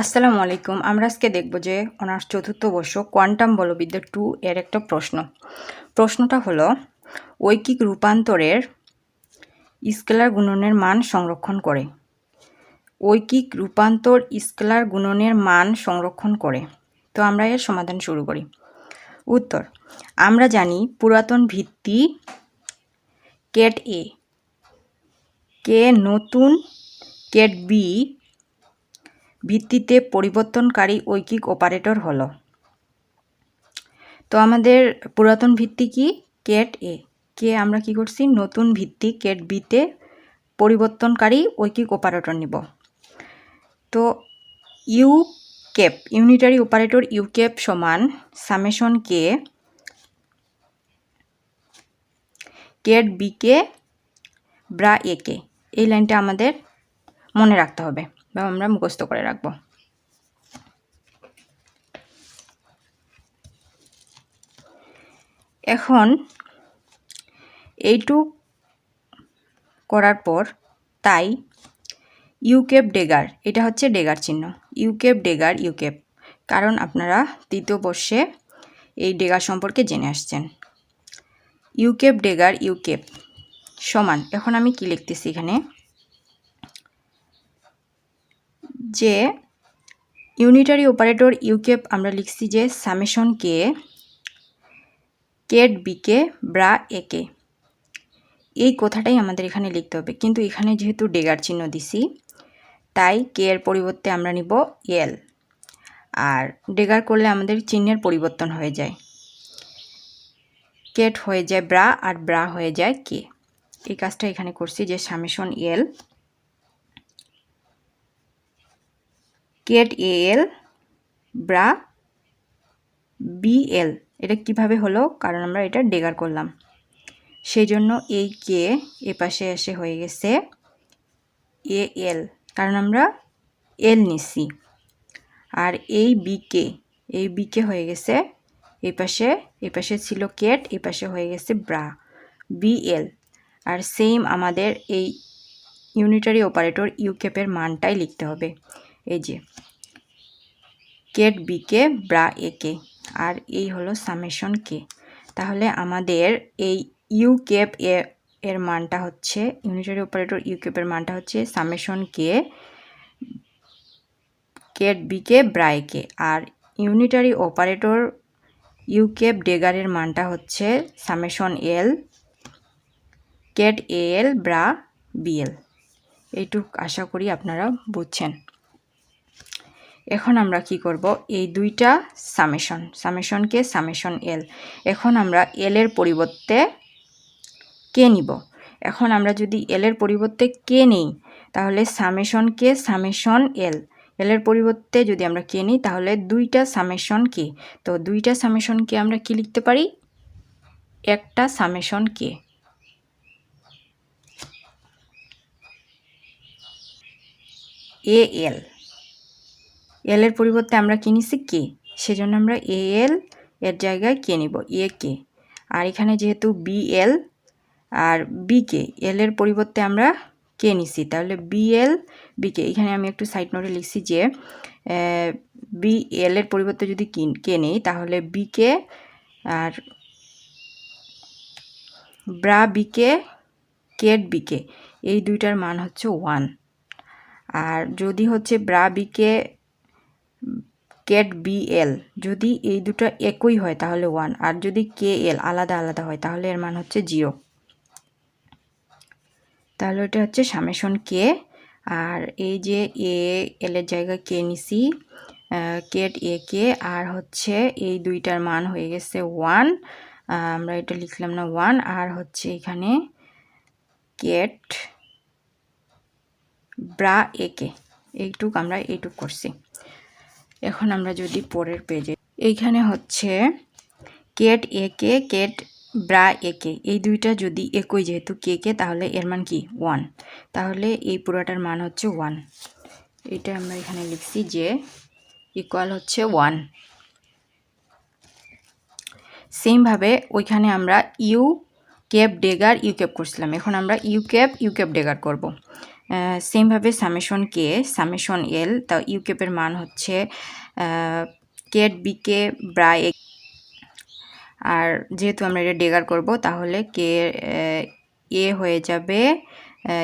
আসসালামু আলাইকুম। আমরা আজকে দেখব যে অনার্স চতুর্থ বর্ষ কোয়ান্টাম বলবিদ্যা টু এর একটা প্রশ্ন। প্রশ্নটা হলো, ঐকিক রূপান্তরের স্কেলার গুণনের মান সংরক্ষণ করে। ঐকিক রূপান্তর স্কেলার গুণনের মান সংরক্ষণ করে। তো আমরা এর সমাধান শুরু করি। উত্তর, আমরা জানি পুরাতন ভিত্তি কেট এ। কে নতুন কেট বি ভিত্তিতে পরিবর্তনকারী ঐকিক অপারেটর হলো। তো আমাদের পুরাতন ভিত্তি কি? Kate A. কে আমরা কি করছি? নতুন ভিত্তি কেট বিতে পরিবর্তনকারী ঐকিক অপারেটর নিব। তো U cap, unitary operator U cap সমান summation K ket B K bra A K এই লাইনটা আমাদের মনে রাখতে হবে। বা আমরা মুখস্থ করে রাখব। এখন এইটুক করার পর তাই ইউকেপ ডেগার, এটা হচ্ছে ডেগার চিহ্ন, ইউকেপ ডেগার, ইউকেপ, কারণ আপনারা তৃতীয় বর্ষে এই ডেগার সম্পর্কে জেনে আসছেন। ইউকেপ ডেগার, ইউকেপ, সমান, এখন আমি কি লিখতেছি এখানে? যে ইউনিটারি অপারেটর ইউকেপ আমরা লিখছি যে summation K ket B K bra A K এই কথাটাই আমাদের এখানে লিখতে হবে। কিন্তু এখানে যেহেতু ডেগার চিহ্ন দিছি, তাই কে এর পরিবর্তে আমরা নিব এল আর ডেগার করলে আমাদের চিহ্নের পরিবর্তন হয়ে যায়। কেট হয়ে যায় ব্রা আর ব্রা হয়ে যায় কে এই কাজটা এখানে করছি যে summation L ket A L bra B L এটা কীভাবে হলো? কারণ আমরা এটা ডেগার করলাম। সেই জন্য এই কে এ পাশে এসে হয়ে গেছে এ এল কারণ আমরা এল নিছি। আর এই বিকে এই বিকে হয়ে গেছে এই পাশে পাশে ছিল কেট এই পাশে হয়ে গেছে ব্রা বিএল আর সেম আমাদের এই ইউনিটারি অপারেটর ইউকেপের মানটাই লিখতে হবে। এই যে Kate B K bra A K আর এই হলো সামেশন কে তাহলে আমাদের এই ইউ কেপ এ এর মানটা হচ্ছে ইউনিটারি অপারেটর ইউ কেপের মানটা হচ্ছে summation K ket B K K আর ইউনিটারি অপারেটর ইউ কেপ ডেগারের মানটা হচ্ছে summation L ket L bra B L এইটুক আশা করি আপনারা বুঝছেন। এখন আমরা কি করব? এই দুইটা সামেশন সামেশনকে সামেশন এল এখন আমরা এল এর পরিবর্তে কে নিব। এখন আমরা যদি এল এর পরিবর্তে কে নেই, তাহলে সামেশনকে সামেশন এল এল এর পরিবর্তে যদি আমরা কে নিই, তাহলে দুইটা সামেশন কে তো দুইটা সামেশন কে আমরা কি লিখতে পারি? একটা সামেশন কে এ এল এল এর পরিবর্তে আমরা কি নিছি? কে সেজন্য আমরা এ এল এর জায়গায় কে নিব। এ কে আর এখানে যেহেতু বি এল আর বি কে এল এর পরিবর্তে আমরা কে নিছি। তাহলে বি এল বি কে এখানে আমি একটু সাইড নোটে লিখছি যে বি এল এর পরিবর্তে যদি কে নেই, তাহলে বি কে আর bra B K ket B K এই দুইটার মান হচ্ছে ওয়ান আর যদি হচ্ছে bra B K ket B L যদি এই দুটো একই হয় তাহলে ওয়ান আর যদি কে এল আলাদা আলাদা হয় তাহলে এর মান হচ্ছে জিরো তাহলে এটা হচ্ছে সামেশন কে আর এই যে এ এলের জায়গায় কে নিছি কেট এ কে আর হচ্ছে এই দুইটার মান হয়ে গেছে ওয়ান আমরা এটা লিখলাম না ওয়ান আর হচ্ছে এখানে কেট ব্রা একে এইটুক আমরা এইটুক করছি। এখন আমরা যদি পরের পেজে এইখানে হচ্ছে ket A K ket bra A K এই দুইটা যদি একই যেহেতু কে কে তাহলে এর মান কি? ওয়ান তাহলে এই পুরোটার মান হচ্ছে ওয়ান এটা আমরা এখানে লিখছি যে ইকুয়াল হচ্ছে ওয়ান সেমভাবে ওইখানে আমরা U cap dagger U cap করছিলাম। এখন আমরা U cap U cap dagger করব। সেমভাবে সামেশন কে সামেশন এল তা ইউকেপের মান হচ্ছে কেট বিকে ব্রা এ আর যেহেতু আমরা এটা ডেগার করব, তাহলে কে এ হয়ে যাবে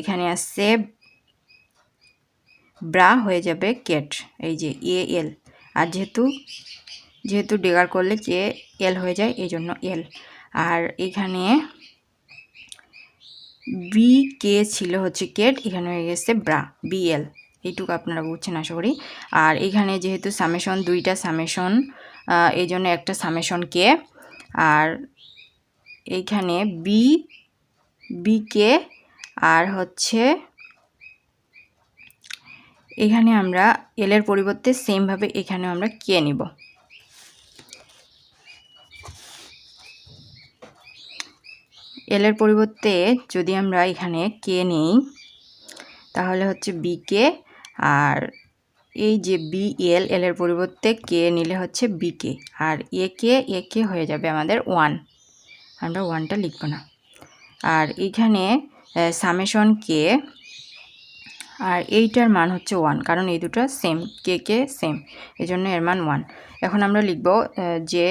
এখানে আসছে, ব্রা হয়ে যাবে কেট এই যে এ এল আর যেহেতু যেহেতু ডেগার করলে কে এল হয়ে যায়, এই জন্য এল আর এখানে বি কে ছিল হচ্ছে কেট, এখানে হয়ে গেছে ব্রা, বিএল। এইটুকু আপনারা বুঝছেন আশা করি। আর এখানে যেহেতু সামেশন, দুইটা সামেশন এই জন্য একটা সামেশন কে। আর এইখানে বি বি কে, আর হচ্ছে এখানে আমরা এলের পরিবর্তে সেমভাবে এখানেও আমরা কে নিব। এলের পরিবর্তে যদি আমরা এখানে কে নেই, তাহলে হচ্ছে বি কে আর এই যে বি এল এলের পরিবর্তে কে নিলে হচ্ছে বি কে আর এ কে এ কে হয়ে যাবে আমাদের ওয়ান আমরা ওয়ানটা লিখব না। আর এখানে সামেশন কে আর এইটার মান হচ্ছে ওয়ান কারণ এই দুটো সেম কে কে সেম এই জন্য এর মান ওয়ান এখন আমরা লিখব যে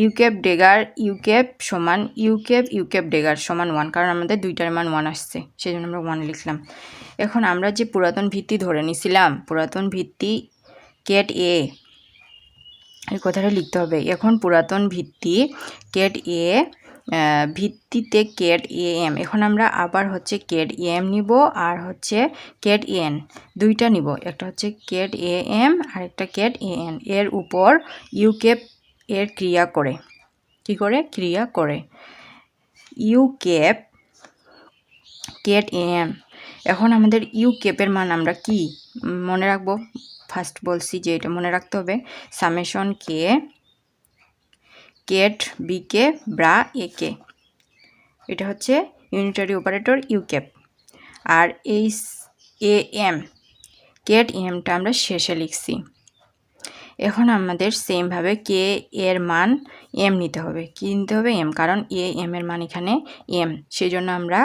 ইউকেপ ডেগার ইউকেপ সমান ইউকেপ ইউকেপ ডেগার সমান ওয়ান কারণ আমাদের দুইটার মান ওয়ান আসছে সেই জন্য আমরা ওয়ান লিখলাম। এখন আমরা যে পুরাতন ভিত্তি ধরে নিছিলাম, পুরাতন ভিত্তি কেট এ এই কথাটা লিখতে হবে। এখন পুরাতন ভিত্তি কেট এ ভিত্তিতে কেট এ এম এখন আমরা আবার হচ্ছে কেট এম নিব আর হচ্ছে কেট এন দুইটা নিব, একটা হচ্ছে কেট এ এম আর একটা কেট এন এর উপর ইউকেপ এর ক্রিয়া করে। কি করে? ক্রিয়া করে। ইউকেপ কেট এ এম এখন আমাদের ইউকেপের মান আমরা কি? মনে রাখব। ফার্স্ট বলছি যে এটা মনে রাখতে হবে। Summation K ket B K bra A K এটা হচ্ছে ইউনিটারি অপারেটর ইউকেপ আর এই এ এম কেট এমটা আমরা শেষে লিখছি। এখন আমাদের সেমভাবে কে এর মান এম নিতে হবে। কি নিতে হবে? এম কারণ এ এম এর মান এখানে এম সেই জন্য আমরা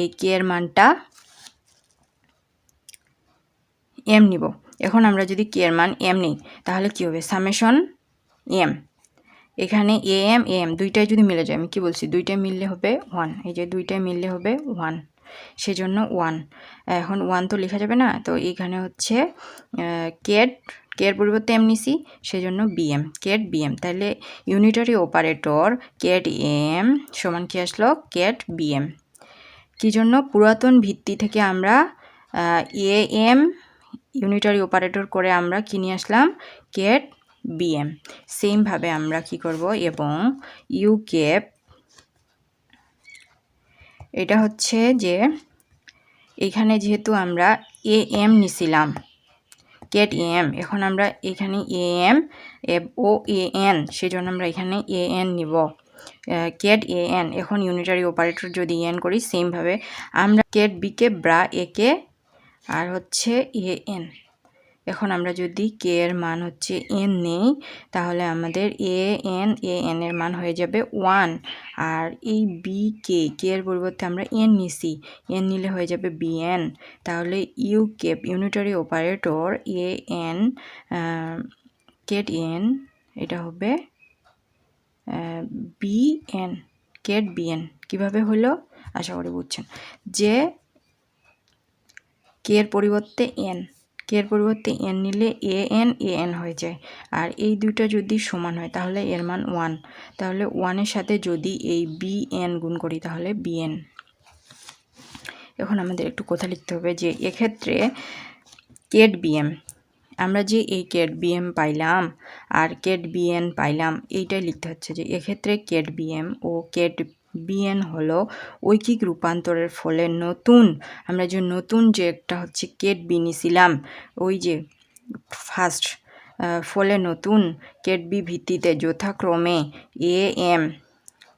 এই কে এর মানটা এম নিব। এখন আমরা যদি কে এর মান এম নিই, তাহলে কী হবে? সামেশন এম এখানে এ এম এ এম দুইটাই যদি মিলে যায়, আমি কি বলছি? দুইটাই মিললে হবে ওয়ান এই যে দুইটাই মিললে হবে ওয়ান সেজন্য ওয়ান এখন ওয়ান তো লেখা যাবে না, তো এখানে হচ্ছে কেট কের পরিবর্তে এম নিছি, সেজন্য বিএম কেট বিএম তাহলে ইউনিটারি অপারেটর কেট এম সমান কি আসলো? কেট বিএম কী জন্য? পুরাতন ভিত্তি থেকে আমরা এ এম ইউনিটারি অপারেটর করে আমরা কিনে আসলাম? কেট বিএম সেমভাবে আমরা কি করব? এবং ইউ ইউকেপ এটা হচ্ছে যে এখানে যেহেতু আমরা এ এম নিছিলাম কেট এম এখন আমরা এখানে এ এম ও এ এন সেজন্য আমরা এখানে এ এন নিব। কেট এ এন এখন ইউনিটারি অপারেটর যদি এন করি সেমভাবে আমরা কেট বিকে ব্রা একে আর হচ্ছে এ এন এখন আমরা যদি কে এর মান হচ্ছে এন নেই, তাহলে আমাদের এ এন এ এন এর মান হয়ে যাবে ওয়ান আর এই বি কে কে এর পরিবর্তে আমরা এন নিছি এন নিলে হয়ে যাবে বি এন তাহলে you Cape unitary operator a n ket n এটা হবে b n ket b n কীভাবে হলো? আশা করি বুঝছেন। যে কে এর পরিবর্তে এন কে এর পরিবর্তে এন নিলে এ এন এ এন হয়ে যায়। আর এই দুইটা যদি সমান হয়, তাহলে এর মান ওয়ান তাহলে ওয়ানের সাথে যদি এই বি এন গুণ করি, তাহলে বি এন এখন আমাদের একটু কথা লিখতে হবে যে, এক্ষেত্রে কেট বিএম আমরা যে এই কেট বিএম পাইলাম আর কেট বিএন পাইলাম, এইটাই লিখতে হচ্ছে যে, এক্ষেত্রে কেট বিএম ও কেট বিএন হলো ঐকিক রূপান্তরের ফলে নতুন, আমরা যে নতুন যে একটা হচ্ছে কেট বি নিছিলাম, ওই যে ফার্স্ট ফলে নতুন কেট বি ভিত্তিতে যথাক্রমে a m,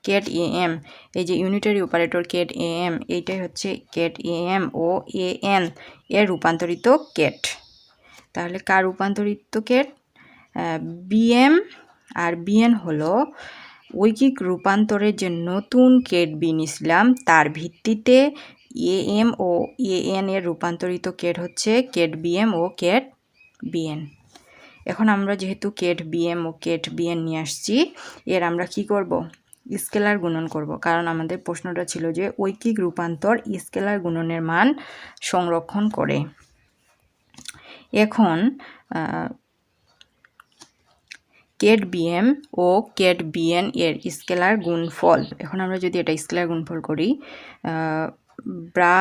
ket a m, এই যে unitary operator ket a m, এইটাই হচ্ছে কেট এ এম ও এ এন এর রূপান্তরিত কেট। তাহলে কার রূপান্তরিত কেট? বিএম আর বিএন হলো ঐকিক রূপান্তরের যে নতুন কেট বি নিছিলাম তার ভিত্তিতে এ এম ও এ এন এর রূপান্তরিত কেট হচ্ছে কেট বিএম ও কেট বিএন। এখন আমরা যেহেতু কেট বিএম ও কেট বিএন নিয়ে আসছি, এর আমরা কি করব? স্কেলার গুণন করব। কারণ আমাদের প্রশ্নটা ছিল যে ঐকিক রূপান্তর স্কেলার গুণনের মান সংরক্ষণ করে। এখন কেট বিএম ও কেট বিএন এর স্কেলার গুণফল। এখন আমরা যদি এটা স্কেলার গুণফল করি ব্রা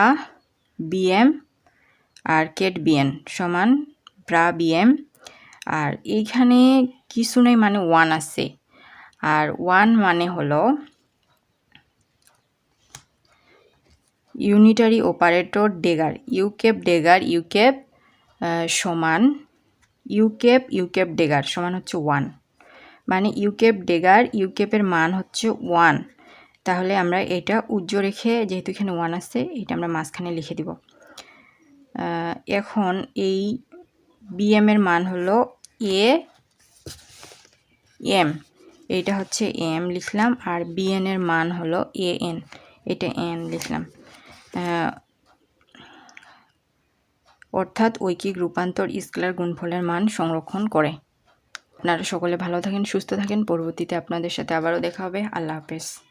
বিএম আর কেট বিএন সমান ব্রা বিএম আর এইখানে কিছু নেই মানে ওয়ান আছে। আর ওয়ান মানে হলো unitary operator dagger U ket dagger U ket সমান ইউকেপ ইউকেপ ডেগার সমান হচ্ছে ওয়ান মানে ইউকেপ ডেগার ইউকেপের মান হচ্ছে ওয়ান তাহলে আমরা এটা উজ্জ্ব রেখে যেহেতু এখানে ওয়ান আছে, এটা আমরা মাঝখানে লিখে দিব। এখন এই বিএম এর মান হলো এ এম এইটা হচ্ছে এম লিখলাম, আর বিএন এর মান হলো এ এন এটা এন লিখলাম। অর্থাৎ ঐকিক রূপান্তর স্কেলার গুণফলের মান সংরক্ষণ করে। আপনারা সকলে ভালো থাকেন সুস্থ থাকেন। পরবর্তীতে আপনাদের সাথে আবারও দেখা হবে। আল্লাহ হাফেজ।